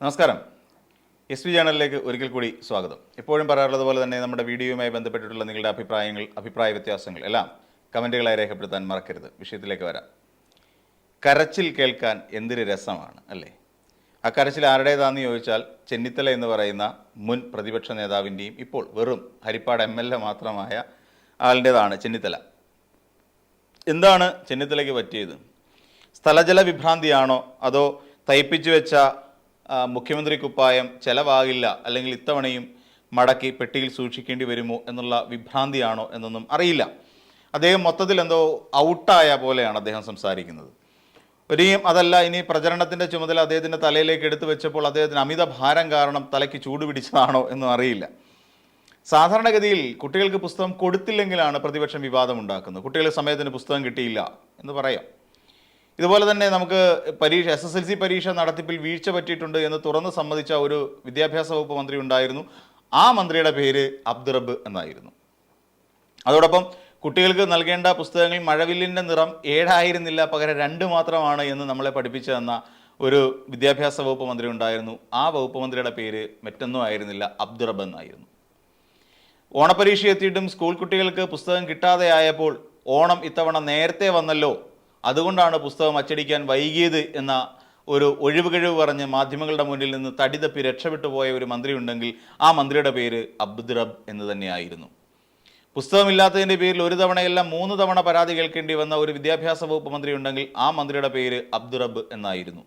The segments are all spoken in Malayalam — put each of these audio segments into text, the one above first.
നമസ്കാരം. എസ് വി ചാനലിലേക്ക് ഒരിക്കൽ കൂടി സ്വാഗതം. എപ്പോഴും പറയാറുള്ളത് പോലെ തന്നെ നമ്മുടെ വീഡിയോയുമായി ബന്ധപ്പെട്ടിട്ടുള്ള നിങ്ങളുടെ അഭിപ്രായങ്ങൾ അഭിപ്രായ വ്യത്യാസങ്ങൾ എല്ലാം കമന്റുകളായി രേഖപ്പെടുത്താൻ മറക്കരുത്. വിഷയത്തിലേക്ക് വരാം. കരച്ചിൽ കേൾക്കാൻ എന്തൊരു രസമാണ് അല്ലേ? ആ കരച്ചിൽ ആരുടേതാണെന്ന് ചോദിച്ചാൽ ചെന്നിത്തല എന്ന് പറയുന്ന മുൻ പ്രതിപക്ഷ നേതാവിന്റെയും ഇപ്പോൾ വെറും ഹരിപ്പാട് എം എൽ എ മാത്രമായ ആളിന്റേതാണ് ചെന്നിത്തല. എന്താണ് ചെന്നിത്തലയ്ക്ക് പറ്റിയത്? സ്ഥലജല വിഭ്രാന്തിയാണോ? അതോ തയ്പ്പിച്ചു വെച്ച മുഖ്യമന്ത്രി കുപ്പായം ചെലവാകില്ല അല്ലെങ്കിൽ ഇത്തവണയും മടക്കി പെട്ടിയിൽ സൂക്ഷിക്കേണ്ടി വരുമോ എന്നുള്ള വിഭ്രാന്തിയാണോ എന്നൊന്നും അറിയില്ല. അദ്ദേഹം മൊത്തത്തിൽ എന്തോ ഔട്ടായ പോലെയാണ് അദ്ദേഹം സംസാരിക്കുന്നത്. ഇനിയും അതല്ല ഇനി പ്രചരണത്തിന്റെ ചുമതല അദ്ദേഹത്തിന്റെ തലയിലേക്ക് എടുത്തു വെച്ചപ്പോൾ അദ്ദേഹത്തിന് അമിത ഭാരം കാരണം തലയ്ക്ക് ചൂട് പിടിച്ചതാണോ എന്നും അറിയില്ല. സാധാരണഗതിയിൽ കുട്ടികൾക്ക് പുസ്തകം കൊടുത്തില്ലെങ്കിലാണ് പ്രതിപക്ഷം വിവാദമുണ്ടാക്കുന്നത്. കുട്ടികൾ സമയത്തിന് പുസ്തകം കിട്ടിയില്ല എന്ന് പറയാം. ഇതുപോലെ തന്നെ നമുക്ക് പരീക്ഷ എസ് എസ് എൽ സി പരീക്ഷ നടത്തിപ്പിൽ വീഴ്ച പറ്റിയിട്ടുണ്ട് എന്ന് തുറന്ന് സമ്മതിച്ച ഒരു വിദ്യാഭ്യാസ വകുപ്പ് മന്ത്രി ഉണ്ടായിരുന്നു. ആ മന്ത്രിയുടെ പേര് അബ്ദുറബ് എന്നായിരുന്നു. അതോടൊപ്പം കുട്ടികൾക്ക് നൽകേണ്ട പുസ്തകങ്ങൾ മഴവില്ലിന്റെ നിറം ഏഴായിരുന്നില്ല പകരം രണ്ട് മാത്രമാണ് എന്ന് നമ്മളെ പഠിപ്പിച്ചു തന്ന ഒരു വിദ്യാഭ്യാസ വകുപ്പ് മന്ത്രി ഉണ്ടായിരുന്നു. ആ വകുപ്പ് മന്ത്രിയുടെ പേര് മറ്റൊന്നും ആയിരുന്നില്ല അബ്ദുറബ് എന്നായിരുന്നു. ഓണപരീക്ഷ എത്തിയിട്ടും സ്കൂൾ കുട്ടികൾക്ക് പുസ്തകം കിട്ടാതെ ആയപ്പോൾ ഓണം ഇത്തവണ നേരത്തെ വന്നല്ലോ അതുകൊണ്ടാണ് പുസ്തകം അച്ചടിക്കാൻ വൈകിയത് എന്ന ഒരു ഒഴിവുകഴിവ് പറഞ്ഞ് മാധ്യമങ്ങളുടെ മുന്നിൽ നിന്ന് തടിതപ്പി രക്ഷപ്പെട്ടു പോയ ഒരു മന്ത്രി ഉണ്ടെങ്കിൽ ആ മന്ത്രിയുടെ പേര് അബ്ദുറബ് എന്ന് തന്നെയായിരുന്നു. പുസ്തകമില്ലാത്തതിന്റെ പേരിൽ ഒരു തവണയല്ല മൂന്ന് തവണ പരാതി കേൾക്കേണ്ടി വന്ന ഒരു വിദ്യാഭ്യാസ വകുപ്പ് മന്ത്രി ഉണ്ടെങ്കിൽ ആ മന്ത്രിയുടെ പേര് അബ്ദുറബ് എന്നായിരുന്നു.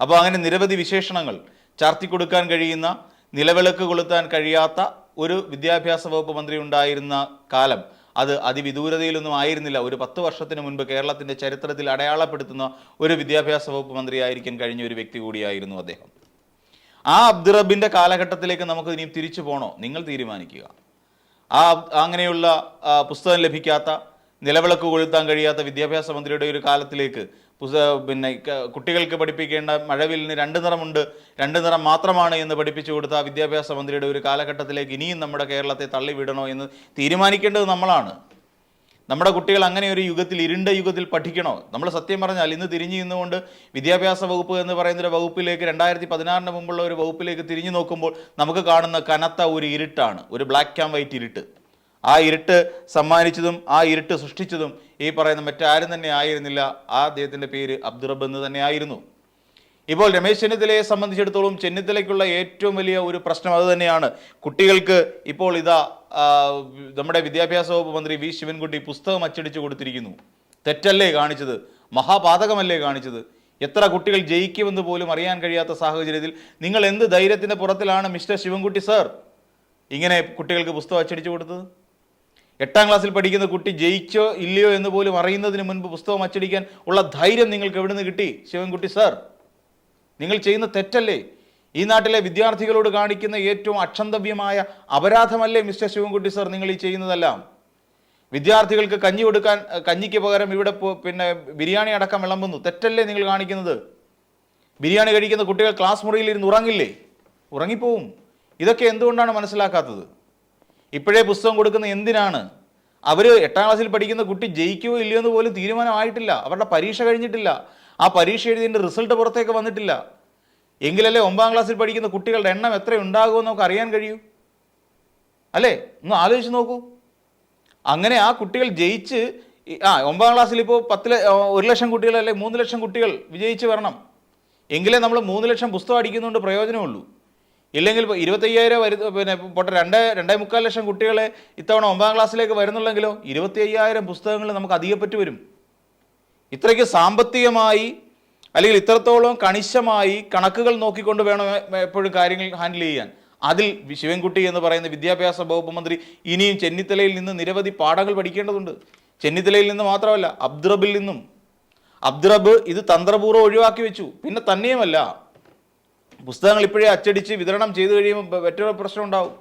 അപ്പോൾ അങ്ങനെ നിരവധി വിശേഷണങ്ങൾ. ചാർത്തി കൊടുക്കാൻ കഴിയുന്ന നിലവിളക്ക് കൊളുത്താൻ കഴിയാത്ത ഒരു വിദ്യാഭ്യാസ വകുപ്പ് മന്ത്രി ഉണ്ടായിരുന്ന കാലം അത് അതിവിദൂരതയിലൊന്നും ആയിരുന്നില്ല. ഒരു പത്ത് വർഷത്തിന് മുൻപ് കേരളത്തിന്റെ ചരിത്രത്തിൽ അടയാളപ്പെടുത്തുന്ന ഒരു വിദ്യാഭ്യാസ വകുപ്പ് മന്ത്രിയായിരിക്കാൻ കഴിഞ്ഞ ഒരു വ്യക്തി കൂടിയായിരുന്നു അദ്ദേഹം. ആ അബ്ദുറബിന്റെ കാലഘട്ടത്തിലേക്ക് നമുക്ക് ഇനിയും തിരിച്ചു പോകണോ നിങ്ങൾ തീരുമാനിക്കുക. ആ അങ്ങനെയുള്ള പുസ്തകം ലഭിക്കാത്ത നിലവിളക്ക് കൊഴുത്താൻ കഴിയാത്ത വിദ്യാഭ്യാസ മന്ത്രിയുടെ ഒരു കാലത്തിലേക്ക് പിന്നെ കുട്ടികൾക്ക് പഠിപ്പിക്കേണ്ട മഴവില്ലിന് രണ്ട് നിറമുണ്ട്. രണ്ട് നിറം മാത്രമാണ് എന്ന് പഠിപ്പിച്ചു കൊടുത്ത വിദ്യാഭ്യാസ മന്ത്രിയുടെ ഒരു കാലഘട്ടത്തിലേക്ക് ഇനിയും നമ്മുടെ കേരളത്തെ തള്ളിവിടണോ എന്ന് തീരുമാനിക്കേണ്ടത് നമ്മളാണ്. നമ്മുടെ കുട്ടികൾ അങ്ങനെ ഒരു യുഗത്തിൽ ഇരുണ്ട യുഗത്തിൽ പഠിക്കണോ? നമ്മൾ സത്യം പറഞ്ഞാൽ ഇന്ന് തിരിഞ്ഞു നിന്നുകൊണ്ട് വിദ്യാഭ്യാസ വകുപ്പ് എന്ന് പറയുന്ന ഒരു വകുപ്പിലേക്ക് രണ്ടായിരത്തി പതിനാറിന് മുമ്പുള്ള ഒരു വകുപ്പിലേക്ക് തിരിഞ്ഞു നോക്കുമ്പോൾ നമുക്ക് കാണുന്ന കനത്ത ഒരു ഇരുട്ടാണ്. ഒരു ബ്ലാക്ക് ആൻഡ് വൈറ്റ് ഇരുട്ട്. ആ ഇരുട്ട് സമ്മാനിച്ചതും ആ ഇരുട്ട് സൃഷ്ടിച്ചതും ഈ പറയുന്ന മറ്റാരും തന്നെ ആയിരുന്നില്ല. ആ അദ്ദേഹത്തിന്റെ പേര് അബ്ദുറബ് എന്ന് തന്നെ ആയിരുന്നു ഇപ്പോൾ രമേശ് ചെന്നിത്തലയെ സംബന്ധിച്ചിടത്തോളം ചെന്നിത്തലയ്ക്കുള്ള ഏറ്റവും വലിയ ഒരു പ്രശ്നം അത് തന്നെയാണ്. കുട്ടികൾക്ക് ഇപ്പോൾ ഇതാ നമ്മുടെ വിദ്യാഭ്യാസ വകുപ്പ് മന്ത്രി വി. ശിവൻകുട്ടി പുസ്തകം അച്ചടിച്ചു കൊടുത്തിരിക്കുന്നു. തെറ്റല്ലേ കാണിച്ചത്? മഹാപാതകമല്ലേ കാണിച്ചത്? എത്ര കുട്ടികൾ ജയിക്കുമെന്ന് പോലും അറിയാൻ കഴിയാത്ത സാഹചര്യത്തിൽ നിങ്ങൾ എന്ത് ധൈര്യത്തിന്റെ പുറത്തിലാണ് മിസ്റ്റർ ശിവൻകുട്ടി സർ ഇങ്ങനെ കുട്ടികൾക്ക് പുസ്തകം അച്ചടിച്ചു കൊടുത്തത്? എട്ടാം ക്ലാസ്സിൽ പഠിക്കുന്ന കുട്ടി ജയിച്ചോ ഇല്ലയോ എന്ന് പോലും അറിയുന്നതിന് മുൻപ് പുസ്തകം അച്ചടിക്കാൻ ഉള്ള ധൈര്യം നിങ്ങൾക്ക് എവിടെ നിന്ന് കിട്ടി? ശിവൻകുട്ടി സാർ. നിങ്ങൾ ചെയ്യുന്ന തെറ്റല്ലേ? ഈ നാട്ടിലെ വിദ്യാർത്ഥികളോട് കാണിക്കുന്ന ഏറ്റവും അക്ഷന്തവ്യമായ അപരാധമല്ലേ മിസ്റ്റർ ശിവൻകുട്ടി സാർ നിങ്ങൾ ഈ ചെയ്യുന്നതെല്ലാം? വിദ്യാർത്ഥികൾക്ക് കഞ്ഞി കൊടുക്കാൻ കഞ്ഞിക്ക് പകരം ഇവിടെ പിന്നെ ബിരിയാണി അടക്കം വിളമ്പുന്നു. തെറ്റല്ലേ നിങ്ങൾ കാണിക്കുന്നത്? ബിരിയാണി കഴിക്കുന്ന കുട്ടികൾ ക്ലാസ് മുറിയിൽ ഇരുന്ന് ഉറങ്ങില്ലേ? ഉറങ്ങിപ്പോവും. ഇതൊക്കെ എന്തുകൊണ്ടാണ് മനസ്സിലാക്കാത്തത്? ഇപ്പോഴേ പുസ്തകം കൊടുക്കുന്ന എന്തിനാണ്? അവർ എട്ടാം ക്ലാസ്സിൽ പഠിക്കുന്ന കുട്ടി ജയിക്കുമോ ഇല്ലയോ എന്ന് പോലും തീരുമാനമായിട്ടില്ല. അവരുടെ പരീക്ഷ കഴിഞ്ഞിട്ടില്ല. ആ പരീക്ഷ എഴുതിയതിന്റെ റിസൾട്ട് പുറത്തേക്ക് വന്നിട്ടില്ല. എങ്കിലല്ലേ ഒമ്പതാം ക്ലാസ്സിൽ പഠിക്കുന്ന കുട്ടികളുടെ എണ്ണം എത്ര ഉണ്ടാകുമെന്ന് നമുക്ക് അറിയാൻ കഴിയൂ. അല്ലേ? ഒന്ന് ആലോചിച്ച് നോക്കൂ. അങ്ങനെ ആ കുട്ടികൾ ജയിച്ച് ആ ഒമ്പതാം ക്ലാസ്സിൽ ഇപ്പോൾ പത്ത് ഒരു ലക്ഷം കുട്ടികൾ അല്ലെ മൂന്ന് ലക്ഷം കുട്ടികൾ വിജയിച്ച് വരണം. എങ്കിലേ നമ്മൾ മൂന്ന് ലക്ഷം പുസ്തകം അടിക്കുന്നതുകൊണ്ട് പ്രയോജനമുള്ളൂ. ഇല്ലെങ്കിൽ ഇരുപത്തയ്യായിരം വരു പിന്നെ പോട്ടെ രണ്ട് രണ്ടേ മുക്കാൽ ലക്ഷം കുട്ടികളെ ഇത്തവണ ഒമ്പതാം ക്ലാസ്സിലേക്ക് വരുന്നുള്ളെങ്കിലോ ഇരുപത്തി അയ്യായിരം പുസ്തകങ്ങൾ നമുക്ക് അധികപ്പറ്റി വരും. ഇത്രയ്ക്ക് സാമ്പത്തികമായി അല്ലെങ്കിൽ ഇത്രത്തോളം കണിശമായി കണക്കുകൾ നോക്കിക്കൊണ്ട് വേണം എപ്പോഴും കാര്യങ്ങൾ ഹാൻഡിൽ ചെയ്യാൻ. അതിൽ ശിവൻകുട്ടി എന്ന് പറയുന്ന വിദ്യാഭ്യാസ വകുപ്പ് മന്ത്രി ഇനിയും ചെന്നിത്തലയിൽ നിന്ന് നിരവധി പാഠങ്ങൾ പഠിക്കേണ്ടതുണ്ട്. ചെന്നിത്തലയിൽ നിന്ന് മാത്രമല്ല അബ്ദുറബിൽ നിന്നും. അബ്ദുറബ് ഇത് തന്ത്രപൂർവം ഒഴിവാക്കി വെച്ചു. പിന്നെ തന്നെയുമല്ല പുസ്തകങ്ങൾ ഇപ്പോഴേ അച്ചടിച്ച് വിതരണം ചെയ്തു കഴിയുമ്പോൾ മറ്റൊരു പ്രശ്നം ഉണ്ടാവും.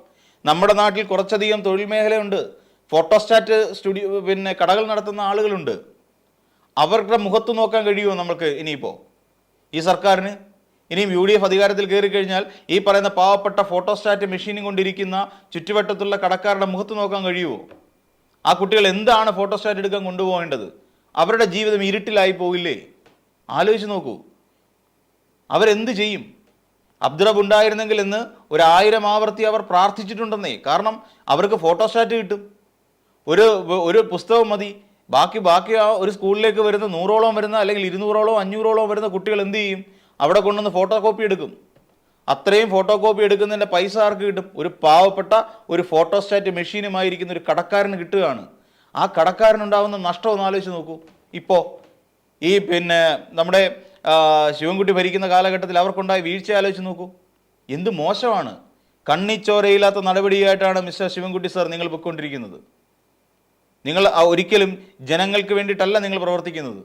നമ്മുടെ നാട്ടിൽ കുറച്ചധികം തൊഴിൽ മേഖലയുണ്ട്. ഫോട്ടോസ്റ്റാറ്റ് സ്റ്റുഡിയോ പിന്നെ കടകൾ നടത്തുന്ന ആളുകളുണ്ട്. അവരുടെ മുഖത്ത് നോക്കാൻ കഴിയുമോ നമുക്ക് ഇനിയിപ്പോൾ ഈ സർക്കാരിന്? ഇനിയും യു ഡി എഫ് അധികാരത്തിൽ കയറി കഴിഞ്ഞാൽ ഈ പറയുന്ന പാവപ്പെട്ട ഫോട്ടോസ്റ്റാറ്റ് മെഷീനും കൊണ്ടിരിക്കുന്ന ചുറ്റുവട്ടത്തുള്ള കടക്കാരുടെ മുഖത്ത് നോക്കാൻ കഴിയുമോ? ആ കുട്ടികൾ എന്താണ് ഫോട്ടോസ്റ്റാറ്റ് എടുക്കാൻ കൊണ്ടുപോകേണ്ടത്? അവരുടെ ജീവിതം ഇരുട്ടിലായി പോകില്ലേ? ആലോചിച്ച് നോക്കൂ. അവരെന്ത് ചെയ്യും? അബ്ദുറബ് ഉണ്ടായിരുന്നെങ്കിൽ എന്ന് ഒരായിരം ആവർത്തി അവർ പ്രാർത്ഥിച്ചിട്ടുണ്ടെന്നേ. കാരണം അവർക്ക് ഫോട്ടോസ്റ്റാറ്റ് കിട്ടും. ഒരു ഒരു പുസ്തകം മതി. ബാക്കി ബാക്കി ആ ഒരു സ്കൂളിലേക്ക് വരുന്ന നൂറോളം വരുന്ന അല്ലെങ്കിൽ ഇരുന്നൂറോളം അഞ്ഞൂറോളം വരുന്ന കുട്ടികൾ എന്ത് ചെയ്യും? അവിടെ കൊണ്ടുവന്ന് ഫോട്ടോ കോപ്പി എടുക്കും. അത്രയും ഫോട്ടോ കോപ്പി എടുക്കുന്നതിന്റെ പൈസ ആർക്ക് കിട്ടും? ഒരു പാവപ്പെട്ട ഒരു ഫോട്ടോസ്റ്റാറ്റ് മെഷീനുമായിരിക്കുന്ന ഒരു കടക്കാരന് കിട്ടുകയാണ്. ആ കടക്കാരനുണ്ടാവുന്ന നഷ്ടം ഒന്ന് ആലോചിച്ച് നോക്കൂ. ഇപ്പോൾ ഈ പിന്നെ നമ്മുടെ ശിവൻകുട്ടി ഭരിക്കുന്ന കാലഘട്ടത്തിൽ അവർക്കുണ്ടായ വീഴ്ച ആലോചിച്ച് നോക്കൂ. എന്ത് മോശമാണ്. കണ്ണിച്ചോരയില്ലാത്ത നടപടിയായിട്ടാണ് മിസ്റ്റർ ശിവൻകുട്ടി സാർ നിങ്ങൾ പൊയ്ക്കൊണ്ടിരിക്കുന്നത്. നിങ്ങൾ ഒരിക്കലും ജനങ്ങൾക്ക് വേണ്ടിയിട്ടല്ല നിങ്ങൾ പ്രവർത്തിക്കുന്നത്.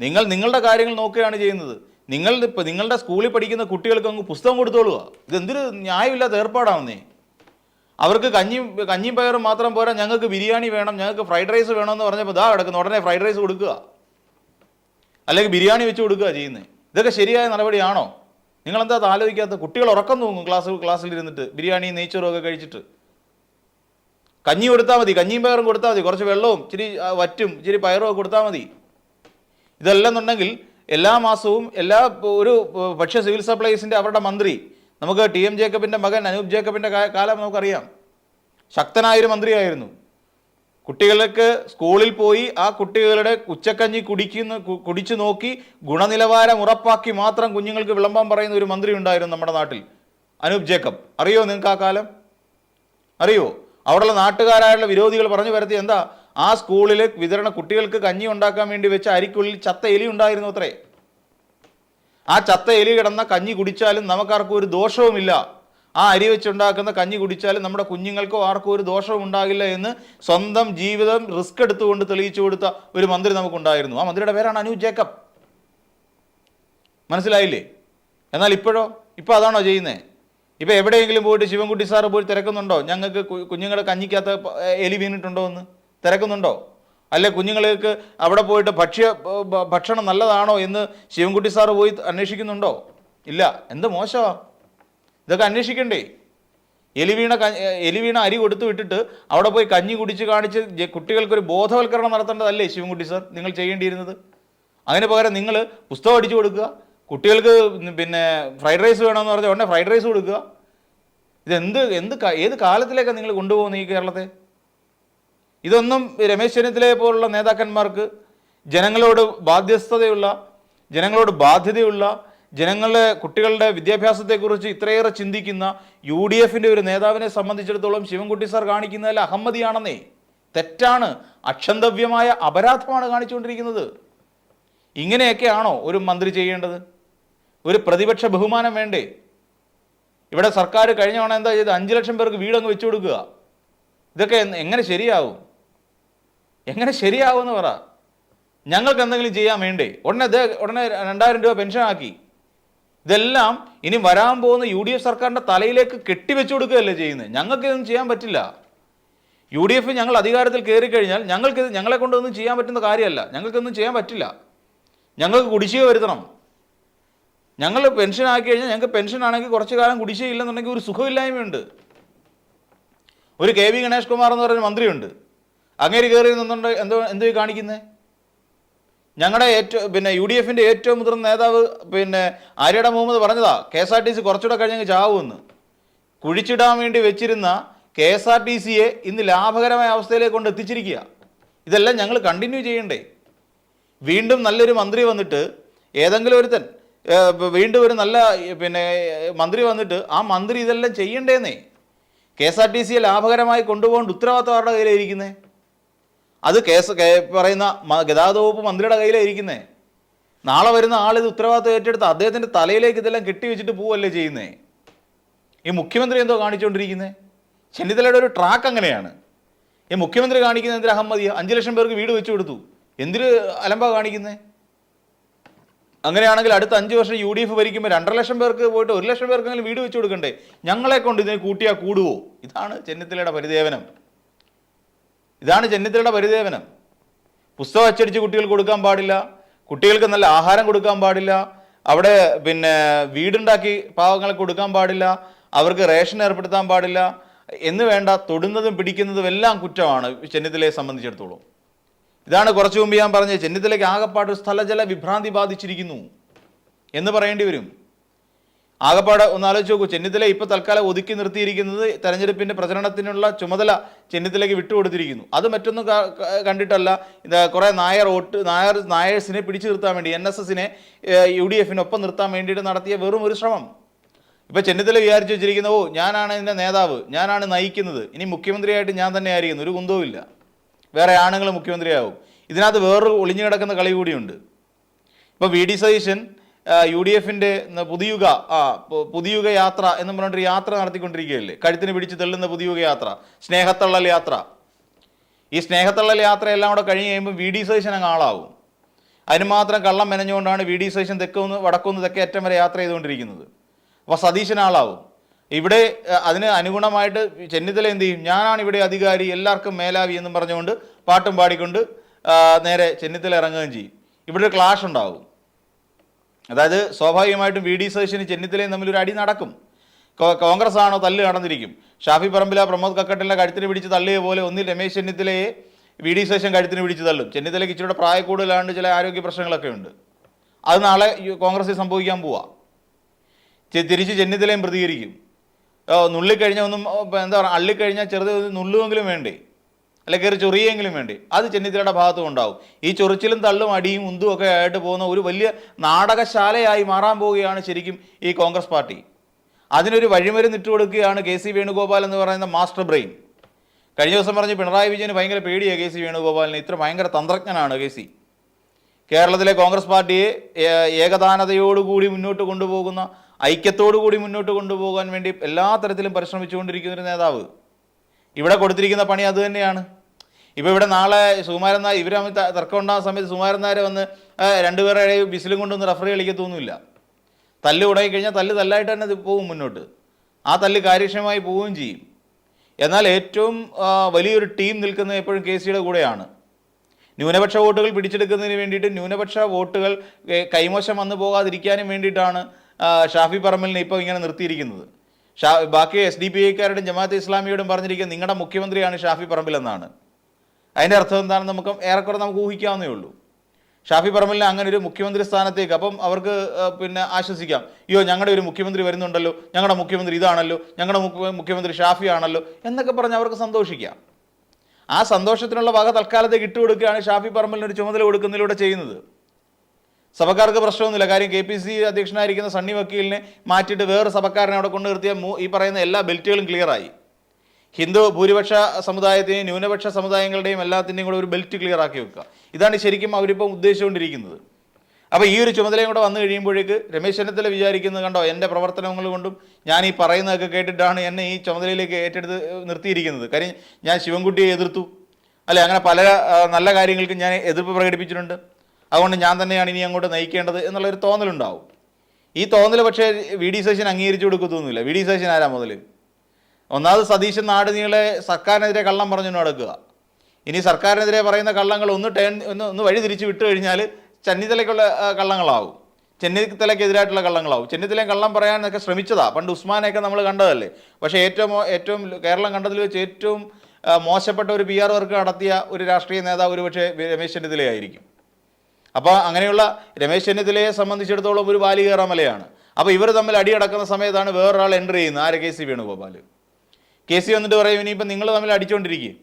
നിങ്ങൾ നിങ്ങളുടെ കാര്യങ്ങൾ നോക്കുകയാണ് ചെയ്യുന്നത്. നിങ്ങൾ ഇപ്പം നിങ്ങളുടെ സ്കൂളിൽ പഠിക്കുന്ന കുട്ടികൾക്ക് അങ്ങ് പുസ്തകം കൊടുത്തോളുക. ഇതെന്തൊരു ന്യായമില്ലാത്ത ഏർപ്പാടാണെന്നേ. അവർക്ക് കഞ്ഞിയും കഞ്ഞിയും പയറും മാത്രം പോരാ ഞങ്ങൾക്ക് ബിരിയാണി വേണം ഞങ്ങൾക്ക് ഫ്രൈഡ് റൈസ് വേണമെന്ന് പറഞ്ഞപ്പോൾ ദാ കിടക്കുന്നു. ഉടനെ ഫ്രൈഡ് റൈസ് കൊടുക്കുക. അല്ലെങ്കിൽ ബിരിയാണി വെച്ച് കൊടുക്കുക ചെയ്യുന്നത് ഇതൊക്കെ ശരിയായ നടപടിയാണോ? നിങ്ങളെന്താ ആലോചിക്കാത്ത? കുട്ടികൾ ഉറക്കം തൂങ്ങും ക്ലാസ് ക്ലാസ്സിൽ ഇരുന്നിട്ട് ബിരിയാണി നെയ്ച്ചോറും ഒക്കെ കഴിച്ചിട്ട്. കഞ്ഞി കൊടുത്താൽ മതി കഞ്ഞിയും പയറും കൊടുത്താൽ മതി. കുറച്ച് വെള്ളവും ഇച്ചിരി വറ്റും ഇച്ചിരി പയറും ഒക്കെ കൊടുത്താൽ മതി. ഇതല്ലെന്നുണ്ടെങ്കിൽ എല്ലാ മാസവും എല്ലാ ഒരു പക്ഷേ സിവിൽ സപ്ലൈസിന്റെ അവരുടെ മന്ത്രി നമുക്ക് ടി എം ജേക്കബിന്റെ മകൻ അനൂപ് ജേക്കബിന്റെ കാലം നമുക്കറിയാം. ശക്തനായൊരു മന്ത്രിയായിരുന്നു. കുട്ടികൾക്ക് സ്കൂളിൽ പോയി ആ കുട്ടികളുടെ ഉച്ചക്കഞ്ഞി കുടിക്കുന്ന കുടിച്ചു നോക്കി ഗുണനിലവാരം ഉറപ്പാക്കി മാത്രം കുഞ്ഞുങ്ങൾക്ക് വിളമ്പാൻ പറയുന്ന ഒരു മന്ത്രി ഉണ്ടായിരുന്നു നമ്മുടെ നാട്ടിൽ. അനൂപ് ജേക്കബ് അറിയോ നിങ്ങൾക്ക് ആ കാലം? അറിയോ? അവിടെയുള്ള നാട്ടുകാരായുള്ള വിരോധികൾ പറഞ്ഞു വരുത്തി എന്താ ആ സ്കൂളിൽ വിതരണ കുട്ടികൾക്ക് കഞ്ഞി ഉണ്ടാക്കാൻ വേണ്ടി വെച്ച അരിക്കുള്ളിൽ ചത്ത എലി ഉണ്ടായിരുന്നു അത്രേ. ആ ചത്ത എലി കിടന്ന കഞ്ഞി കുടിച്ചാലും നമുക്കാർക്കും ഒരു ദോഷവുമില്ല. ആ അരി വെച്ചുണ്ടാക്കുന്ന കഞ്ഞി കുടിച്ചാൽ നമ്മുടെ കുഞ്ഞുങ്ങൾക്കോ ആർക്കും ഒരു ദോഷവും ഉണ്ടാകില്ല എന്ന് സ്വന്തം ജീവിതം റിസ്ക് എടുത്തുകൊണ്ട് തെളിയിച്ചു കൊടുത്ത ഒരു മന്ത്രി നമുക്കുണ്ടായിരുന്നു. ആ മന്ത്രിയുടെ പേരാണ് അനു ജേക്കബ്. മനസ്സിലായില്ലേ? എന്നാൽ ഇപ്പോഴോ? ഇപ്പോൾ അതാണോ ചെയ്യുന്നത് ഇപ്പോൾ എവിടെയെങ്കിലും പോയിട്ട് ശിവൻകുട്ടി സാറ് പോയി തിരക്കുന്നുണ്ടോ? ഞങ്ങൾക്ക് കുഞ്ഞുങ്ങളുടെ കഞ്ഞിക്കകത്ത് എലി വീണിട്ടുണ്ടോ എന്ന്? തിരക്കുന്നുണ്ടോ? അല്ലെ കുഞ്ഞുങ്ങൾക്ക് അവിടെ പോയിട്ട് ഭക്ഷ്യ ഭക്ഷണം നല്ലതാണോ എന്ന് ശിവൻകുട്ടി സാറ് പോയി അന്വേഷിക്കുന്നുണ്ടോ? ഇല്ല. എന്ത് മോശമാ? ഇതൊക്കെ അന്വേഷിക്കണ്ടേ? എലി വീണ ക- എലി വീണ അരി കൊടുത്തു വിട്ടിട്ട് അവിടെ പോയി കഞ്ഞി കുടിച്ച് കാണിച്ച് കുട്ടികൾക്കൊരു ബോധവൽക്കരണം നടത്തേണ്ടതല്ലേ ശിവൻകുട്ടി സാർ? നിങ്ങൾ ചെയ്യേണ്ടിയിരുന്നത്? അതിന് പകരം നിങ്ങൾ പുസ്തകം അടിച്ചു കൊടുക്കുക. കുട്ടികൾക്ക് പിന്നെ ഫ്രൈഡ് റൈസ് വേണമെന്ന് പറഞ്ഞാൽ ഉടനെ ഫ്രൈഡ് റൈസ് കൊടുക്കുക. ഇതെന്ത് എന്ത് ഏത് കാലത്തിലേക്കാണ് നിങ്ങൾ കൊണ്ടുപോകുന്നത് ഈ കേരളത്തെ? ഇതൊന്നും രമേശ് ചെന്നിത്തലയെ പോലുള്ള നേതാക്കന്മാർക്ക് ജനങ്ങളോട് ബാധ്യസ്ഥതയുള്ള ജനങ്ങളോട് ബാധ്യതയുള്ള ജനങ്ങളുടെ കുട്ടികളുടെ വിദ്യാഭ്യാസത്തെക്കുറിച്ച് ഇത്രയേറെ ചിന്തിക്കുന്ന യു ഡി എഫിന്റെ ഒരു നേതാവിനെ സംബന്ധിച്ചിടത്തോളം ശിവൻകുട്ടി സാർ കാണിക്കുന്നതിൽ അഹമ്മതിയാണെന്നേ തെറ്റാണ്. അക്ഷന്തവ്യമായ അപരാധമാണ് കാണിച്ചുകൊണ്ടിരിക്കുന്നത്. ഇങ്ങനെയൊക്കെയാണോ ഒരു മന്ത്രി ചെയ്യേണ്ടത്? ഒരു പ്രതിപക്ഷ ബഹുമാനം വേണ്ടേ? ഇവിടെ സർക്കാർ കഴിഞ്ഞ തവണ എന്താ ചെയ്ത് അഞ്ച് ലക്ഷം പേർക്ക് വീടങ്ങ് വെച്ചു കൊടുക്കുക. ഇതൊക്കെ എങ്ങനെ ശരിയാവും? എങ്ങനെ ശരിയാവുമെന്ന് പറ. ഞങ്ങൾക്ക് എന്തെങ്കിലും ചെയ്യാൻ വേണ്ടേ? ഉടനെ ഉടനെ രണ്ടായിരം രൂപ പെൻഷൻ ആക്കി ഇതെല്ലാം ഇനി വരാൻ പോകുന്ന യു ഡി എഫ് സർക്കാരിന്റെ തലയിലേക്ക് കെട്ടിവെച്ചു കൊടുക്കുകയല്ലേ ചെയ്യുന്നത്? ഞങ്ങൾക്ക് ഇതൊന്നും ചെയ്യാൻ പറ്റില്ല. യു ഡി എഫ് ഞങ്ങൾ അധികാരത്തിൽ കയറി കഴിഞ്ഞാൽ ഞങ്ങൾക്ക് ഞങ്ങളെ കൊണ്ടൊന്നും ചെയ്യാൻ പറ്റുന്ന കാര്യമല്ല. ഞങ്ങൾക്കൊന്നും ചെയ്യാൻ പറ്റില്ല. ഞങ്ങൾക്ക് കുടിശ്ശിക വരുത്തണം. ഞങ്ങൾ പെൻഷൻ ആക്കി കഴിഞ്ഞാൽ ഞങ്ങൾക്ക് പെൻഷൻ ആണെങ്കിൽ കുറച്ച് കാലം കുടിശ്ശികയില്ലെന്നുണ്ടെങ്കിൽ ഒരു സുഖമില്ലായ്മയുണ്ട്. ഒരു കെ വി ഗണേഷ് കുമാർ എന്ന് പറയുന്ന മന്ത്രിയുണ്ട്. അങ്ങേര് കയറി നിന്നുണ്ട്. എന്തോ എന്തോ കാണിക്കുന്നത് ഞങ്ങളുടെ ഏറ്റവും പിന്നെ യു ഡി എഫിന്റെ ഏറ്റവും മുതിർന്ന നേതാവ് പിന്നെ ആര്യയുടെ മുഹമ്മദ് പറഞ്ഞതാ K S R T C കുറച്ചുകൂടെ കഴിഞ്ഞ് ചാവുമെന്ന് കുഴിച്ചിടാൻ വേണ്ടി വെച്ചിരുന്ന കെ എസ് ആർ ടി സിയെ ഇന്ന് ലാഭകരമായ അവസ്ഥയിലേക്ക് കൊണ്ട് എത്തിച്ചിരിക്കുക ഇതെല്ലാം ഞങ്ങൾ കണ്ടിന്യൂ ചെയ്യണ്ടേ. വീണ്ടും നല്ലൊരു മന്ത്രി വന്നിട്ട് ഏതെങ്കിലും ഒരുത്തൻ വീണ്ടും ഒരു നല്ല പിന്നെ മന്ത്രി വന്നിട്ട് ആ മന്ത്രി ഇതെല്ലാം ചെയ്യണ്ടേന്നേ. കെ എസ് ആർ ടി സിയെ ലാഭകരമായി കൊണ്ടുപോകേണ്ട ഉത്തരവാദിത്തം ആരുടെ കയ്യിലാണ് ഇരിക്കുന്നത് അത് കേസ് പറയുന്ന ഗതാഗത വകുപ്പ് മന്ത്രിയുടെ കയ്യിലാണ് ഇരിക്കുന്നത് നാളെ വരുന്ന ആൾ ഇത് ഉത്തരവാദിത്തം ഏറ്റെടുത്ത് അദ്ദേഹത്തിന്റെ തലയിലേക്ക് ഇതെല്ലാം കെട്ടി വെച്ചിട്ട് പോവല്ലേ ചെയ്യുന്നേ? ഈ മുഖ്യമന്ത്രി എന്തോ കാണിച്ചുകൊണ്ടിരിക്കുന്നത് ചെന്നിത്തലയുടെ ഒരു ട്രാക്ക് അങ്ങനെയാണ്. ഈ മുഖ്യമന്ത്രി കാണിക്കുന്ന എന്തിനാ അഹമ്മദി? അഞ്ച് ലക്ഷം പേർക്ക് വീട് വെച്ചു കൊടുത്തു. എന്തിന് അലമ്പ കാണിക്കുന്നത് അങ്ങനെയാണെങ്കിൽ അടുത്ത അഞ്ച് വർഷം യു ഡി എഫ് ഭരിക്കുമ്പോൾ രണ്ടര ലക്ഷം പേർക്ക് പോയിട്ട് ഒരു ലക്ഷം പേർക്കെങ്കിലും വീട് വെച്ചു കൊടുക്കണ്ടേ? ഞങ്ങളെ കൊണ്ട് ഇതിനെ കൂട്ടിയാൽ കൂടുവോ? ഇതാണ് ചെന്നിത്തലയുടെ പരിദേവനം. ഇതാണ് ചെന്നിത്തലയുടെ പരിദേവനം. പുസ്തകം അച്ചടിച്ച് കുട്ടികൾക്ക് കൊടുക്കാൻ പാടില്ല കുട്ടികൾക്ക് നല്ല ആഹാരം കൊടുക്കാൻ പാടില്ല അവിടെ പിന്നെ വീടുണ്ടാക്കി പാവങ്ങൾക്ക് കൊടുക്കാൻ പാടില്ല അവർക്ക് റേഷൻ ഏർപ്പെടുത്താൻ പാടില്ല എന്ന് വേണ്ട തൊടുന്നതും പിടിക്കുന്നതും എല്ലാം കുറ്റമാണ് ചെന്നിത്തലയെ സംബന്ധിച്ചിടത്തോളം. ഇതാണ് കുറച്ചു മുമ്പ് ഞാൻ പറഞ്ഞത് ചെന്നിത്തലയ്ക്ക് ആകെപ്പാട് സ്ഥലജല വിഭ്രാന്തി ബാധിച്ചിരിക്കുന്നു എന്ന് പറയേണ്ടി വരും. ആകപ്പാടെ ഒന്ന് ആലോചിച്ച് നോക്കൂ. ചെന്നിത്തല ഇപ്പോൾ തൽക്കാലം ഒതുക്കി നിർത്തിയിരിക്കുന്നത് തെരഞ്ഞെടുപ്പിന്റെ പ്രചരണത്തിനുള്ള ചുമതല ചെന്നിത്തലയ്ക്ക് വിട്ടുകൊടുത്തിരിക്കുന്നു. അത് മറ്റൊന്നും കണ്ടിട്ടല്ല. ഇത് കുറേ നായർ വോട്ട് നായർ നായേഴ്സിനെ പിടിച്ചു നിർത്താൻ വേണ്ടി എൻ എസ് എസിനെ യു ഡി എഫിനൊപ്പം നിർത്താൻ വേണ്ടിയിട്ട് നടത്തിയ വെറും ഒരു ശ്രമം. ഇപ്പൊ ചെന്നിത്തല വിചാരിച്ചു വെച്ചിരിക്കുന്ന ഓ ഞാനാണ് എന്റെ നേതാവ് ഞാനാണ് നയിക്കുന്നത്. ഇനി മുഖ്യമന്ത്രിയായിട്ട് ഞാൻ തന്നെ ആയിരിക്കുന്നു ഒരു കുന്തവുമില്ല വേറെ ആണുങ്ങൾ മുഖ്യമന്ത്രിയാവും. ഇതിനകത്ത് വേറൊരു ഒളിഞ്ഞു കിടക്കുന്ന കളി കൂടിയുണ്ട്. ഇപ്പൊ V D Satheesan U D എഫിന്റെ പുതിയുഗ ആ പുതിയുഗ യാത്ര എന്ന് പറഞ്ഞിട്ട് യാത്ര നടത്തിക്കൊണ്ടിരിക്കുകയല്ലേ? കഴുത്തിന് പിടിച്ച് തെള്ളുന്ന പുതിയുഗ യാത്ര സ്നേഹത്തള്ളൽ യാത്ര. ഈ സ്നേഹത്തള്ളൽ യാത്രയെല്ലാം കൂടെ കഴിഞ്ഞ് കഴിയുമ്പോൾ വി ഡി സതീശൻ അങ്ങ് ആളാവും. അതിന് മാത്രം കള്ളം മെനഞ്ഞുകൊണ്ടാണ് വി ഡി സതീശൻ തെക്കൊന്ന് വടക്കൊന്ന് തെക്കേ അറ്റം വരെ യാത്ര ചെയ്തുകൊണ്ടിരിക്കുന്നത്. അപ്പോൾ സതീശൻ ആളാവും. ഇവിടെ അതിന് അനുഗുണമായിട്ട് ചെന്നിത്തല എന്ത് ചെയ്യും? ഞാനാണ് ഇവിടെ അധികാരി എല്ലാവർക്കും മേലാവി എന്നും പറഞ്ഞുകൊണ്ട് പാട്ടും പാടിക്കൊണ്ട് നേരെ ചെന്നിത്തല ഇറങ്ങുകയും ചെയ്യും. ഇവിടെ ഒരു ക്ലാഷ് ഉണ്ടാവും. അതായത് സ്വാഭാവികമായിട്ടും വി ഡി സതീശനും ചെന്നിത്തലയും തമ്മിൽ ഒരു അടി നടക്കും. കോൺഗ്രസ് ആണോ തല്ല് നടന്നിരിക്കും. ഷാഫി പറമ്പില പ്രമോദ് കക്കട്ടിലെ കഴുത്തിന് പിടിച്ച് തള്ളിയ പോലെ ഒന്നിൽ രമേശ് ചെന്നിത്തലയെ വി ഡി സതീശൻ കഴുത്തിന് പിടിച്ച് തള്ളും. ചെന്നിത്തലയ്ക്ക് ഇച്ചിരി പ്രായക്കൂടുതലാണ്ട് ചില ആരോഗ്യ പ്രശ്നങ്ങളൊക്കെ ഉണ്ട്. അത് നാളെ ഈ കോൺഗ്രസിൽ സംഭവിക്കാൻ പോവാ. തിരിച്ച് ചെന്നിത്തലയും പ്രതികരിക്കും. നുള്ളിക്കഴിഞ്ഞ ഒന്നും എന്താ പറയുക അള്ളിക്കഴിഞ്ഞാൽ ചെറുത് ഒരു നുള്ളുമെങ്കിലും വേണ്ടേ? അല്ലെ കയറി ചൊറിയെങ്കിലും വേണ്ടി. അത് ചെന്നിത്തലയുടെ ഭാഗത്തും ഉണ്ടാവും. ഈ ചൊറിച്ചിലും തള്ളും അടിയും ഉന്തും ഒക്കെ ആയിട്ട് പോകുന്ന ഒരു വലിയ നാടകശാലയായി മാറാൻ പോവുകയാണ് ശരിക്കും ഈ കോൺഗ്രസ് പാർട്ടി. അതിനൊരു വഴിമരുന്ന് ഇട്ട് കൊടുക്കുകയാണ് കെ സി വേണുഗോപാൽ എന്ന് പറയുന്ന മാസ്റ്റർ ബ്രെയിൻ. കഴിഞ്ഞ ദിവസം പറഞ്ഞ് പിണറായി വിജയന് ഭയങ്കര പേടിയാണ് കെ സി വേണുഗോപാലിന്. ഇത്ര ഭയങ്കര തന്ത്രജ്ഞനാണ് കെ സി. കേരളത്തിലെ കോൺഗ്രസ് പാർട്ടിയെ ഏകദാനതയോടുകൂടി മുന്നോട്ട് കൊണ്ടുപോകുന്ന ഐക്യത്തോടുകൂടി മുന്നോട്ട് കൊണ്ടുപോകാൻ വേണ്ടി എല്ലാ തരത്തിലും പരിശ്രമിച്ചുകൊണ്ടിരിക്കുന്ന ഒരു നേതാവ്. ഇവിടെ കൊടുത്തിരിക്കുന്ന പണി അതുതന്നെയാണ് ഇപ്പോൾ ഇവിടെ നാളെ സുകുമാരൻ നായർ ഇവർ തമ്മിൽ തർക്കം ഉണ്ടാകുന്ന സമയത്ത് സുകുമാരൻ നായർ വന്ന് ആ, രണ്ടുപേരെ ബിസിലും കൊണ്ടൊന്ന് റഫറി കളിക്കത്തൊന്നുമില്ല തല്ല് ഉടങ്ങിക്കഴിഞ്ഞാൽ തല്ല് തല്ലായിട്ട് തന്നെ പോകും മുന്നോട്ട്. ആ തല്ല് കാര്യക്ഷമമായി പോവുകയും ചെയ്യും. എന്നാൽ ഏറ്റവും വലിയൊരു ടീം നിൽക്കുന്നത് എപ്പോഴും കെ സിയുടെ കൂടെയാണ്. ന്യൂനപക്ഷ വോട്ടുകൾ പിടിച്ചെടുക്കുന്നതിന് വേണ്ടിയിട്ട് ന്യൂനപക്ഷ വോട്ടുകൾ കൈമോശം വന്നു പോകാതിരിക്കാനും വേണ്ടിയിട്ടാണ് ഷാഫി പറമ്പലിനെ ഇപ്പോൾ ഇങ്ങനെ നിർത്തിയിരിക്കുന്നത്. ഷാ ബാക്കി എസ് ഡി പി ഐക്കാരുടെയും ജമാഅത്ത് ഇസ്ലാമിയോടും പറഞ്ഞിരിക്കുന്നത് നിങ്ങളുടെ മുഖ്യമന്ത്രിയാണ് ഷാഫി പറമ്പിൽ എന്നാണ് അതിന്റെ അർത്ഥം എന്താണെന്ന് നമുക്ക് ഏറെക്കുറെ നമുക്ക് ഊഹിക്കാവുന്നേ ഉള്ളൂ. ഷാഫി പറമ്പലിനെ അങ്ങനെ ഒരു മുഖ്യമന്ത്രി സ്ഥാനത്തേക്ക് അപ്പം അവർക്ക് പിന്നെ ആശ്വസിക്കാം. അയ്യോ ഞങ്ങളുടെ ഒരു മുഖ്യമന്ത്രി വരുന്നുണ്ടല്ലോ ഞങ്ങളുടെ മുഖ്യമന്ത്രി ഇതാണല്ലോ ഞങ്ങളുടെ മുഖ്യമന്ത്രി ഷാഫി ആണല്ലോ എന്നൊക്കെ പറഞ്ഞ് അവർക്ക് സന്തോഷിക്കാം. ആ സന്തോഷത്തിനുള്ള വക തൽക്കാലത്തേക്ക് ഇട്ടുകൊടുക്കുകയാണ് ഷാഫി പറമ്പലിന് ഒരു ചുമതല കൊടുക്കുന്നതിലൂടെ ചെയ്യുന്നത്. സഭക്കാർക്ക് പ്രശ്നമൊന്നുമില്ല. കാര്യം കെ പി സി അധ്യക്ഷനായിരിക്കുന്ന സണ്ണി വക്കീലിനെ മാറ്റിയിട്ട് വേറെ സഭക്കാരനെ അവിടെ കൊണ്ടു നിർത്തിയ ഈ പറയുന്ന എല്ലാ ബെൽറ്റുകളും ക്ലിയറായി ഹിന്ദു ഭൂരിപക്ഷ സമുദായത്തിനെയും ന്യൂനപക്ഷ സമുദായങ്ങളുടെയും എല്ലാത്തിന്റെയും കൂടെ ഒരു ബെൽറ്റ് ക്ലിയർ ആക്കി വെക്കുക. ഇതാണ് ശരിക്കും അവരിപ്പോൾ ഉദ്ദേശിച്ചുകൊണ്ടിരിക്കുന്നത്. അപ്പോൾ ഈ ഒരു ചുമതലയും കൂടെ വന്നു കഴിയുമ്പോഴേക്ക് രമേശ് ചെന്നിത്തല വിചാരിക്കുന്നത് കണ്ടോ? എന്റെ പ്രവർത്തനങ്ങൾ കൊണ്ടും ഞാൻ ഈ പറയുന്നതൊക്കെ കേട്ടിട്ടാണ് എന്നെ ഈ ചുമതലയിലേക്ക് ഏറ്റെടുത്ത് നിർത്തിയിരിക്കുന്നത്. കാര്യം ഞാൻ ശിവൻകുട്ടിയെ എതിർത്തു. അല്ലെ? അങ്ങനെ പല നല്ല കാര്യങ്ങൾക്കും ഞാൻ എതിർപ്പ് പ്രകടിപ്പിച്ചിട്ടുണ്ട്. അതുകൊണ്ട് ഞാൻ തന്നെയാണ് ഇനി അങ്ങോട്ട് നയിക്കേണ്ടത് എന്നുള്ളൊരു തോന്നലുണ്ടാവും. ഈ തോന്നൽ പക്ഷേ വി ഡി സതീശൻ അംഗീകരിച്ചു കൊടുക്കത്തൊന്നുമില്ല. വി ഡി സതീശൻ ആരാ മുതൽ ഒന്നാമത് സതീശൻ നാടിനീളെ സർക്കാരിനെതിരെ കള്ളം പറഞ്ഞു നടക്കുക. ഇനി സർക്കാരിനെതിരെ പറയുന്ന കള്ളങ്ങൾ ഒന്ന് ടേൺ ഒന്ന് ഒന്ന് വഴി തിരിച്ച് വിട്ട് കഴിഞ്ഞാൽ ചെന്നിത്തലയ്ക്കുള്ള കള്ളങ്ങളാവും. ചെന്നിത്തലയ്ക്കെതിരായിട്ടുള്ള കള്ളങ്ങളാവും. ചെന്നിത്തലയും കള്ളം പറയാനൊക്കെ ശ്രമിച്ചതാ. പണ്ട് ഉസ്മാനെയൊക്കെ നമ്മൾ കണ്ടതല്ലേ? പക്ഷേ ഏറ്റവും ഏറ്റവും കേരളം കണ്ടതിൽ വെച്ച് ഏറ്റവും മോശപ്പെട്ട ഒരു പി ആർ വർക്ക് നടത്തിയ ഒരു രാഷ്ട്രീയ നേതാവ് ഒരു പക്ഷേ രമേശ് ചെന്നിത്തലയായിരിക്കും. അപ്പോൾ അങ്ങനെയുള്ള രമേശ് ചെന്നിത്തലയെ സംബന്ധിച്ചിടത്തോളം ഒരു ബാലികേറ മലയാണ്. അപ്പോൾ ഇവർ തമ്മിൽ അടിയടക്കുന്ന സമയത്താണ് വേറൊരാൾ എന്റർ ചെയ്യുന്നത്. ആരെ? K C Venugopal K C വന്നിട്ട് പറയും ഇനിയിപ്പോൾ നിങ്ങൾ തമ്മിൽ അടിച്ചുകൊണ്ടിരിക്കും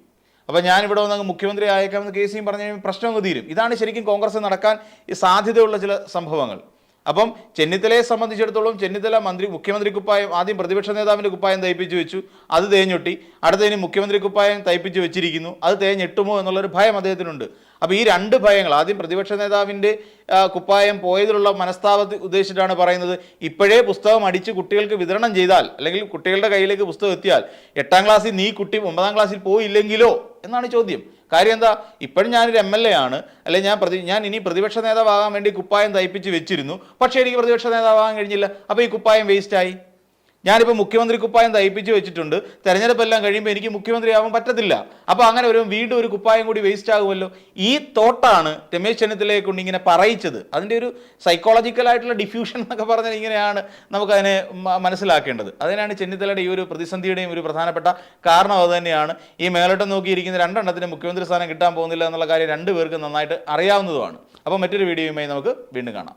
അപ്പോൾ ഞാനിവിടെ വന്ന് മുഖ്യമന്ത്രി ആയേക്കാമെന്ന് കെ സിയും പറഞ്ഞു കഴിഞ്ഞാൽ പ്രശ്നം തീരും. ഇതാണ് ശരിക്കും കോൺഗ്രസ് നടക്കാൻ സാധ്യതയുള്ള ചില സംഭവങ്ങൾ. അപ്പം ചെന്നിത്തലയെ സംബന്ധിച്ചിടത്തോളം ചെന്നിത്തല മന്ത്രി മുഖ്യമന്ത്രി കുപ്പായം ആദ്യം പ്രതിപക്ഷ നേതാവിന്റെ കുപ്പായം തയ്പ്പിച്ച് വെച്ചു. അത് തേഞ്ഞൊട്ടി. അടുത്തതിന് മുഖ്യമന്ത്രി കുപ്പായം തയ്പ്പിച്ച് വെച്ചിരിക്കുന്നു. അത് തേഞ്ഞെട്ടുമോ എന്നുള്ളൊരു ഭയം അദ്ദേഹത്തിനുണ്ട്. അപ്പോൾ ഈ രണ്ട് ഭയങ്ങൾ ആദ്യം പ്രതിപക്ഷ നേതാവിന്റെ കുപ്പായം പോയതിലുള്ള മനസ്താവ ഉദ്ദേശിച്ചിട്ടാണ് പറയുന്നത്. ഇപ്പോഴേ പുസ്തകം അടിച്ച് കുട്ടികൾക്ക് വിതരണം ചെയ്താൽ അല്ലെങ്കിൽ കുട്ടികളുടെ കയ്യിലേക്ക് പുസ്തകം എത്തിയാൽ എട്ടാം ക്ലാസ്സിൽ നീ കുട്ടി ഒമ്പതാം ക്ലാസ്സിൽ പോയില്ലെങ്കിലോ? എന്നാണ് ചോദ്യം. കാര്യം എന്താ? ഇപ്പോഴും ഞാനൊരു എം എൽ എ ആണ്. അല്ലെങ്കിൽ ഞാൻ പ്രതി ഞാൻ ഇനി പ്രതിപക്ഷ നേതാവാകാൻ വേണ്ടി കുപ്പായം തയ്പ്പിച്ച് വെച്ചിരുന്നു. പക്ഷേ എനിക്ക് പ്രതിപക്ഷ നേതാവാകാൻ കഴിഞ്ഞില്ല. അപ്പോൾ ഈ കുപ്പായം വേസ്റ്റായി ഞാനിപ്പോൾ മുഖ്യമന്ത്രി കുപ്പായം തയ്പ്പിച്ച് വെച്ചിട്ടുണ്ട്. തെരഞ്ഞെടുപ്പെല്ലാം കഴിയുമ്പോൾ എനിക്ക് മുഖ്യമന്ത്രിയാവാൻ പറ്റത്തില്ല. അപ്പോൾ അങ്ങനെ ഒരു വീണ്ടും ഒരു കുപ്പായം കൂടി വേസ്റ്റ് ആകുമല്ലോ? ഈ തോട്ടാണ് രമേശ് ചെന്നിത്തലയെ കൊണ്ട് ഇങ്ങനെ പറയിച്ചത്. അതിന്റെ ഒരു സൈക്കോളജിക്കൽ ആയിട്ടുള്ള ഡിഫ്യൂഷൻ എന്നൊക്കെ പറഞ്ഞാൽ ഇങ്ങനെയാണ് നമുക്കതിനെ മനസ്സിലാക്കേണ്ടത്. അതിനാണ് ചെന്നിത്തലയുടെ ഈ ഒരു പ്രതിസന്ധിയുടെയും ഒരു പ്രധാനപ്പെട്ട കാരണം അത് തന്നെയാണ്. ഈ മേലോട്ടം നോക്കിയിരിക്കുന്ന രണ്ടെണ്ണത്തിന് മുഖ്യമന്ത്രി സ്ഥാനം കിട്ടാൻ പോകുന്നില്ല എന്നുള്ള കാര്യം രണ്ടുപേർക്ക് നന്നായിട്ട് അറിയാവുന്നതുമാണ്. അപ്പോൾ മറ്റൊരു വീഡിയോയുമായി നമുക്ക് വീണ്ടും കാണാം.